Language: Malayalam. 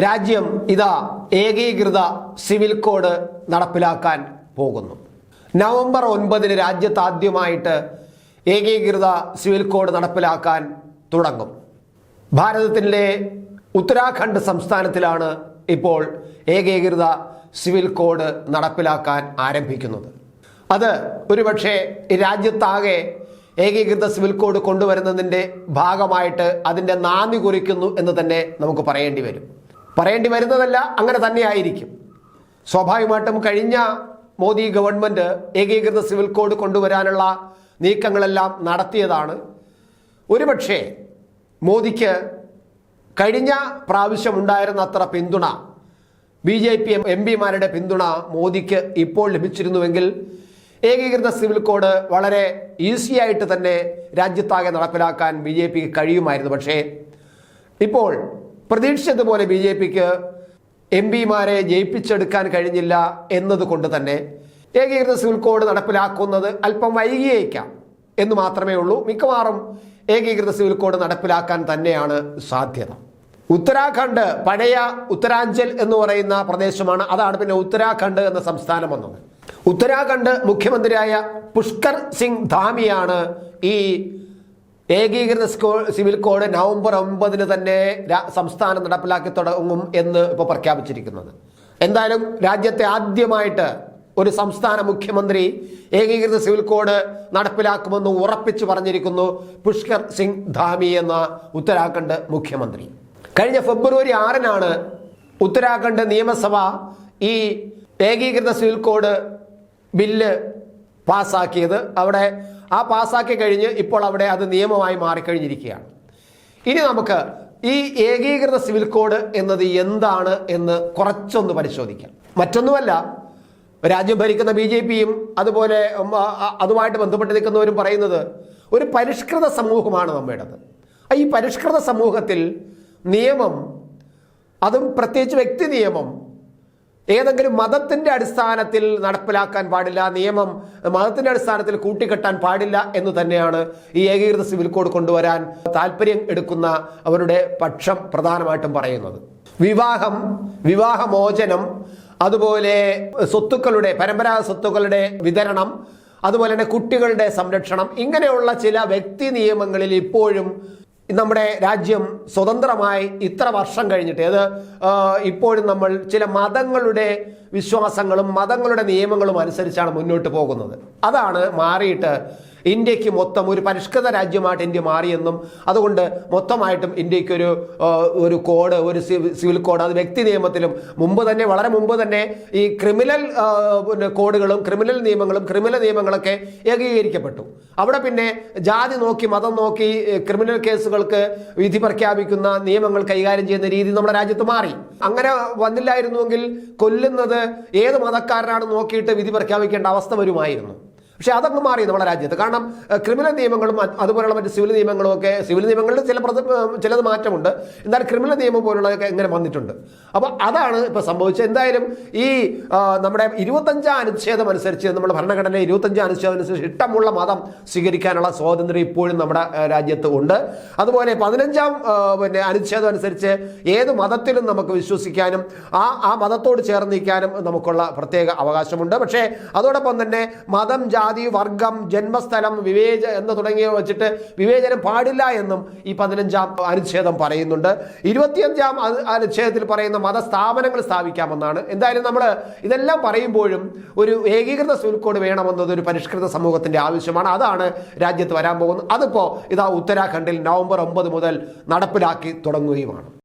രാജ്യം ഇതാ ഏകീകൃത സിവിൽ കോഡ് നടപ്പിലാക്കാൻ പോകുന്നു. നവംബർ ഒൻപതിന് രാജ്യത്ത് ആദ്യമായിട്ട് ഏകീകൃത സിവിൽ കോഡ് നടപ്പിലാക്കാൻ തുടങ്ങും. ഭാരതത്തിലെ ഉത്തരാഖണ്ഡ് സംസ്ഥാനത്തിലാണ് ഇപ്പോൾ ഏകീകൃത സിവിൽ കോഡ് നടപ്പിലാക്കാൻ ആരംഭിക്കുന്നത്. അത് ഒരുപക്ഷെ രാജ്യത്താകെ ഏകീകൃത സിവിൽ കോഡ് കൊണ്ടുവരുന്നതിന്റെ ഭാഗമായിട്ട് അതിന്റെ നാന്ദി കുറിക്കുന്നു എന്ന് തന്നെ നമുക്ക് പറയേണ്ടി വരും. പറയേണ്ടി വരുന്നതല്ല അങ്ങനെ തന്നെയായിരിക്കും സ്വാഭാവികമായിട്ടും കഴിഞ്ഞ മോദി ഗവൺമെന്റ് ഏകീകൃത സിവിൽ കോഡ് കൊണ്ടുവരാനുള്ള നീക്കങ്ങളെല്ലാം നടത്തിയതാണ്. ഒരുപക്ഷെ മോദിക്ക് കഴിഞ്ഞ പ്രാവശ്യം ഉണ്ടായിരുന്നത്ര പിന്തുണ ബി ജെ പി എം പിമാരുടെ പിന്തുണ മോദിക്ക് ഇപ്പോൾ ലഭിച്ചിരുന്നുവെങ്കിൽ ഏകീകൃത സിവിൽ കോഡ് വളരെ ഈസിയായിട്ട് തന്നെ രാജ്യത്താകെ നടപ്പിലാക്കാൻ ബി ജെ പിക്ക് കഴിയുമായിരുന്നു. പക്ഷേ ഇപ്പോൾ പ്രതീക്ഷിച്ചതുപോലെ ബി ജെ പിക്ക് എം പിമാരെ ജയിപ്പിച്ചെടുക്കാൻ കഴിഞ്ഞില്ല എന്നതുകൊണ്ട് തന്നെ ഏകീകൃത സിവിൽ കോഡ് നടപ്പിലാക്കുന്നത് അല്പം വൈകിയേക്കാം എന്ന് മാത്രമേ ഉള്ളൂ. മിക്കവാറും ഏകീകൃത സിവിൽ കോഡ് നടപ്പിലാക്കാൻ തന്നെയാണ് സാധ്യത. ഉത്തരാഖണ്ഡ് പഴയ ഉത്തരാഞ്ചൽ എന്ന് പറയുന്ന പ്രദേശമാണ്. അതാണ് പിന്നെ ഉത്തരാഖണ്ഡ് എന്ന സംസ്ഥാനം വന്നത്. ഉത്തരാഖണ്ഡ് മുഖ്യമന്ത്രിയായ പുഷ്കർ സിംഗ് ധാമിയാണ് ഈ ഏകീകൃത സിവിൽ കോഡ് നവംബർ ഒമ്പതിന് തന്നെ സംസ്ഥാനം നടപ്പിലാക്കി തുടങ്ങും എന്ന് ഇപ്പോൾ പ്രഖ്യാപിച്ചിരിക്കുന്നത്. എന്തായാലും രാജ്യത്തെ ആദ്യമായിട്ട് ഒരു സംസ്ഥാന മുഖ്യമന്ത്രി ഏകീകൃത സിവിൽ കോഡ് നടപ്പിലാക്കുമെന്ന് ഉറപ്പിച്ചു പറഞ്ഞിരിക്കുന്നു പുഷ്കർ സിംഗ് ധാമി എന്ന ഉത്തരാഖണ്ഡ് മുഖ്യമന്ത്രി. കഴിഞ്ഞ ഫെബ്രുവരി ആറിനാണ് ഉത്തരാഖണ്ഡ് നിയമസഭ ഈ ഏകീകൃത സിവിൽ കോഡ് ബില്ല് പാസ്സാക്കിയത് അവിടെ ആ പാസ്സാക്കി കഴിഞ്ഞ് ഇപ്പോൾ അവിടെ അത് നിയമമായി മാറിക്കഴിഞ്ഞിരിക്കുകയാണ്. ഇനി നമുക്ക് ഈ ഏകീകൃത സിവിൽ കോഡ് എന്നത് എന്താണ് എന്ന് കുറച്ചൊന്ന് പരിശോധിക്കാം. മറ്റൊന്നുമല്ല രാജ്യം ഭരിക്കുന്ന ബി ജെ പിയും അതുപോലെ അതുമായിട്ട് ബന്ധപ്പെട്ട് നിൽക്കുന്നവരും പറയുന്നത് ഒരു പരിഷ്കൃത സമൂഹമാണ് നമ്മുടേത് ഈ പരിഷ്കൃത സമൂഹത്തിൽ നിയമം അതും പ്രത്യേകിച്ച് വ്യക്തി നിയമം ഏതെങ്കിലും മതത്തിന്റെ അടിസ്ഥാനത്തിൽ നടപ്പിലാക്കാൻ പാടില്ല നിയമം മതത്തിന്റെ അടിസ്ഥാനത്തിൽ കൂട്ടിക്കെട്ടാൻ പാടില്ല എന്ന് തന്നെയാണ് ഈ ഏകീകൃത സിവിൽ കോഡ് കൊണ്ടുവരാൻ താല്പര്യം എടുക്കുന്ന അവരുടെ പക്ഷം പ്രധാനമായിട്ടും പറയുന്നത്. വിവാഹം വിവാഹമോചനം അതുപോലെ സ്വത്തുക്കളുടെ പരമ്പരാഗത സ്വത്തുക്കളുടെ വിതരണം അതുപോലെ തന്നെ കുട്ടികളുടെ സംരക്ഷണം ഇങ്ങനെയുള്ള ചില വ്യക്തി നിയമങ്ങളിൽ ഇപ്പോഴും നമ്മുടെ രാജ്യം സ്വതന്ത്രമായി ഇത്ര വർഷം കഴിഞ്ഞിട്ട് അത് ഇപ്പോഴും നമ്മൾ ചില മതങ്ങളുടെ വിശ്വാസങ്ങളും മതങ്ങളുടെ നിയമങ്ങളും അനുസരിച്ചാണ് മുന്നോട്ട് പോകുന്നത്. അതാണ് മാറിയിട്ട് ഇന്ത്യയ്ക്ക് മൊത്തം ഒരു പരിഷ്കൃത രാജ്യമായിട്ട് ഇന്ത്യ മാറിയെന്നും അതുകൊണ്ട് മൊത്തമായിട്ടും ഇന്ത്യയ്ക്ക് ഒരു ഒരു കോഡ് ഒരു സിവിൽ കോഡ് അത് വ്യക്തി നിയമത്തിലും മുമ്പ് തന്നെ വളരെ മുമ്പ് തന്നെ ഈ ക്രിമിനൽ കോഡുകളും ക്രിമിനൽ നിയമങ്ങളും ക്രിമിനൽ നിയമങ്ങളൊക്കെ ഏകീകരിക്കപ്പെട്ടു. അവിടെ പിന്നെ ജാതി നോക്കി മതം നോക്കി ക്രിമിനൽ കേസുകൾക്ക് വിധി പ്രഖ്യാപിക്കുന്ന നിയമങ്ങൾ കൈകാര്യം ചെയ്യുന്ന രീതി നമ്മുടെ രാജ്യത്ത് മാറി. അങ്ങനെ വന്നില്ലായിരുന്നുവെങ്കിൽ കൊല്ലുന്നത് ഏത് മതക്കാരനാണ് നോക്കിയിട്ട് വിധി പ്രഖ്യാപിക്കേണ്ട അവസ്ഥ വരുമായിരുന്നു. പക്ഷെ അതങ്ങ് മാറി നമ്മുടെ രാജ്യത്ത്. കാരണം ക്രിമിനൽ നിയമങ്ങളും അത് അതുപോലുള്ള മറ്റ് സിവിൽ നിയമങ്ങളും ഒക്കെ സിവിൽ നിയമങ്ങളിൽ ചില ചിലത് മാറ്റമുണ്ട്. എന്നാൽ ക്രിമിനൽ നിയമം പോലുള്ളതൊക്കെ ഇങ്ങനെ വന്നിട്ടുണ്ട്. അപ്പോൾ അതാണ് ഇപ്പോൾ സംഭവിച്ചത്. എന്തായാലും ഈ നമ്മുടെ ഇരുപത്തഞ്ചാം അനുച്ഛേദം അനുസരിച്ച് നമ്മുടെ ഭരണഘടന ഇരുപത്തഞ്ചാം അനുച്ഛേദം അനുസരിച്ച് ഇഷ്ടമുള്ള മതം സ്വീകരിക്കാനുള്ള സ്വാതന്ത്ര്യം ഇപ്പോഴും നമ്മുടെ രാജ്യത്ത് ഉണ്ട്. അതുപോലെ പതിനഞ്ചാം പിന്നെ അനുച്ഛേദം അനുസരിച്ച് ഏത് മതത്തിലും നമുക്ക് വിശ്വസിക്കാനും ആ ആ മതത്തോട് ചേർന്ന് നിൽക്കാനും നമുക്കുള്ള പ്രത്യേക അവകാശമുണ്ട്. പക്ഷേ അതോടൊപ്പം തന്നെ മതം ജാതി വർഗം ജന്മസ്ഥലം വിവേച എന്ന് തുടങ്ങിയ വെച്ചിട്ട് വിവേചനം പാടില്ല എന്നും ഈ പതിനഞ്ചാം അനുച്ഛേദം പറയുന്നുണ്ട്. ഇരുപത്തിയഞ്ചാം അനുച്ഛേദത്തിൽ പറയുന്ന മതസ്ഥാപനങ്ങൾ സ്ഥാപിക്കാമെന്നാണ്. എന്തായാലും നമ്മൾ ഇതെല്ലാം പറയുമ്പോഴും ഒരു ഏകീകൃത കോഡ് വേണമെന്നത് ഒരു പരിഷ്കൃത സമൂഹത്തിന്റെ ആവശ്യമാണ്. അതാണ് രാജ്യത്ത് വരാൻ പോകുന്നത്. അതിപ്പോൾ ഇതാ ഉത്തരാഖണ്ഡിൽ നവംബർ ഒമ്പത് മുതൽ നടപ്പിലാക്കി തുടങ്ങുകയുമാണ്.